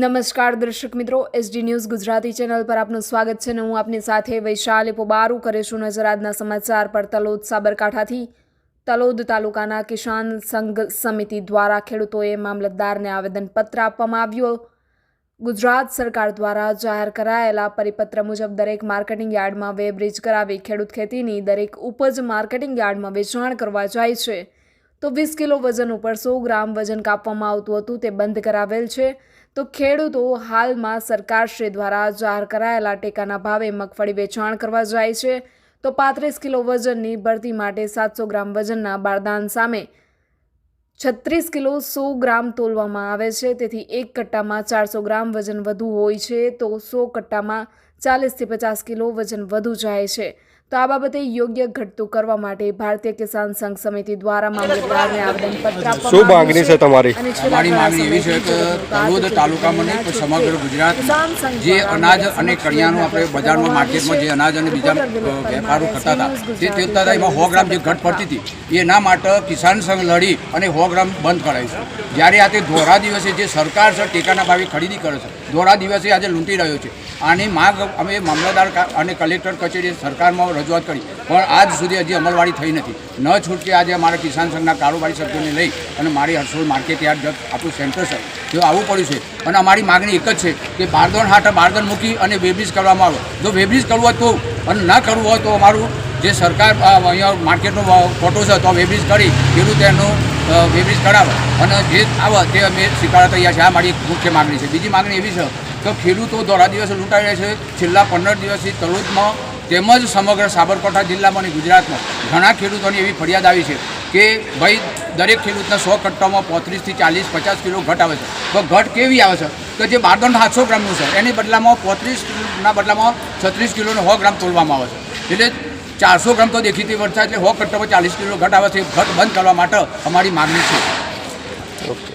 નમસ્કાર દર્શક મિત્રો એસડી ન્યૂઝ ગુજરાતી ચેનલ પર આપનું સ્વાગત છે અને હું આપની સાથે વૈશાલી પોબારુ કરીશું નજર આજના સમાચાર પર તલોદ સાબરકાંઠાથી. તલોદ તાલુકાના કિસાન સંઘ સમિતિ દ્વારા ખેડૂતોએ મામલતદારને આવેદનપત્ર આપવામાં આવ્યું. ગુજરાત સરકાર દ્વારા જાહેર કરાયેલા પરિપત્ર મુજબ દરેક માર્કેટિંગ યાર્ડમાં વેબ્રિજ કરાવી ખેડૂત ખેતીની દરેક ઉપજ માર્કેટિંગ યાર્ડમાં વેચાણ કરવા જાય છે. તો વીસ કિલો વજન ઉપર સો ગ્રામ વજન કાપવામાં આવતું હતું, તે બંધ કરાવેલ છે. તો ખેડૂતો હાલમાં સરકારશ્રી દ્વારા જાહેર કરાયેલા ટેકાના ભાવે મગફળી વેચાણ કરવા જાય છે. તો પાંત્રીસ કિલો વજનની ભરતી માટે સાતસો ગ્રામ વજનના બારદાન સામે છત્રીસ કિલો સો ગ્રામ તોલવામાં આવે છે. તેથી એક કટ્ટામાં ચારસો ગ્રામ વજન વધુ હોય છે, તો સો કટ્ટામાં ચાલીસથી પચાસ કિલો વજન વધુ જાય છે. તો આ બાબતે યોગ્ય ઘટતું કરવા માટે ભારતીય કિસાન સંઘ સમિતિ દ્વારા મામલતદારને આવેદનપત્ર આપવામાં શું માંગણી છે તમારી? અમારી માંગણી એવી છે કે તળોદ તાલુકામાં નહીં પણ સમગ્ર ગુજરાત જે અનાજ અને કરિયાણું આપણે બજારમાં માર્કેટમાં જે અનાજ અને બીજા વેપારો થતા હતા તે ન્યૂઝ હતા એમાં સો ગ્રામ જે ઘટ પડતી હતી એના માટે કિસાન સંઘ લડી અને સો ગ્રામ બંધ કરાવીશું છે. જ્યારે આ તે ધોરા દિવસે જે સરકાર છે ટેકાના ભાવે ખરીદી કરે છે ધોરા દિવસે આજે લૂંટી રહ્યો છે. આની માંગ અમે મામલતદાર અને કલેક્ટર કચેરી સરકારમાં રજૂઆત કરી. પણ આજ સુધી હજી અમલવારી થઈ નથી. ન છૂટકે આજે અમારા કિસાન સંઘના કારોબારી સભ્યોને લઈ અને મારી હરસોલ માર્કેટ યાર્ડ આપણું સેન્ટર છે, જો આવવું પડ્યું છે. અને અમારી માગણી એક જ છે કે બારદોન હાટ બારદણ મૂકી અને વેબ્રિજ કરવામાં આવે. જો વેબ્રિજ કરવું હોય તો, અને ન કરવું હોય તો અમારું જે સરકાર અહીંયા માર્કેટનો ફોટો છે, તો વેબ્રિજ કરી ખેડૂત એનું વેબ્રિજ કરાવે. અને જે આવે, તે અમે સ્વીકારવા તૈયાર છે. આ મારી મુખ્ય માગણી છે. બીજી માગણી એવી છે કે ખેડૂતો દોરા દિવસે લૂંટાઈ રહ્યા છે. છેલ્લા પંદર દિવસથી તળોદમાં તેમજ સમગ્ર સાબરકાંઠા જિલ્લામાં અને ગુજરાતમાં ઘણા ખેડૂતોની એવી ફરિયાદ આવી છે કે, ભાઈ, દરેક ખેડૂતના સો કટ્ટામાં પોત્રીસથી ચાલીસ, પચાસ કિલો ઘટ આવે છે. તો ઘટ કેવી આવે છે? કે જે બારદંડ સાતસો ગ્રામનું છે, એની બદલામાં પોત્રીસના બદલામાં છત્રીસ કિલોનો સો ગ્રામ તોલવામાં આવે છે. એટલે ચારસો ગ્રામ તો દેખીતી વર્ષા એટલે સો કટ્ટામાં ચાલીસ કિલો ઘટ આવે છે. ઘટ બંધ કરવા માટે અમારી માગણી છે. ઓકે.